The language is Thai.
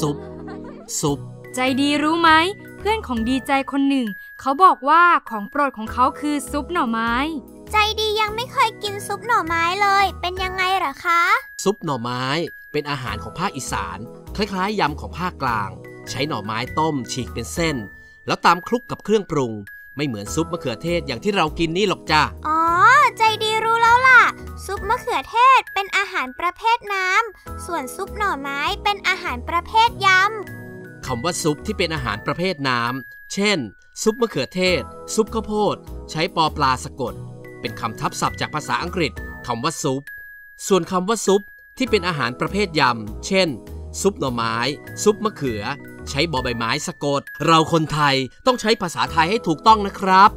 ซุป ใจดีรู้ไหม เพื่อนของดีใจคนหนึ่ง เขาบอกว่าของโปรดของเขาคือซุปหน่อไม้ ใจดียังไม่เคยกินซุปหน่อไม้เลย เป็นยังไงเหรอคะ ซุปหน่อไม้เป็นอาหารของภาคอีสาน คล้ายๆยำของภาคกลาง ใช้หน่อไม้ต้ม ฉีกเป็นเส้น แล้วตามคลุกกับเครื่องปรุง ไม่เหมือนซุปมะเขือเทศอย่างที่เรากินนี่หรอกจ้าอ๋อ ใจดีรู้แล้วล่ะ ซุปมะเขือเทศเป็นอาหารประเภทน้ำ ส่วนซุปหน่อไม้เป็นอาหารประเภทยำ คำว่าซุปที่เป็นอาหารประเภทน้ำ เช่น ซุปมะเขือเทศ ซุปข้าวโพด ใช้ปอปลาสะกด เป็นคำทับศัพท์จากภาษาอังกฤษคำว่าซุป ส่วนคำว่าซุปที่เป็นอาหารประเภทยำ เช่น ซุปหน่อไม้ ซุปมะเขือ ใช้บอใบไม้สะกด เราคนไทยต้องใช้ภาษาไทยให้ถูกต้องนะครับ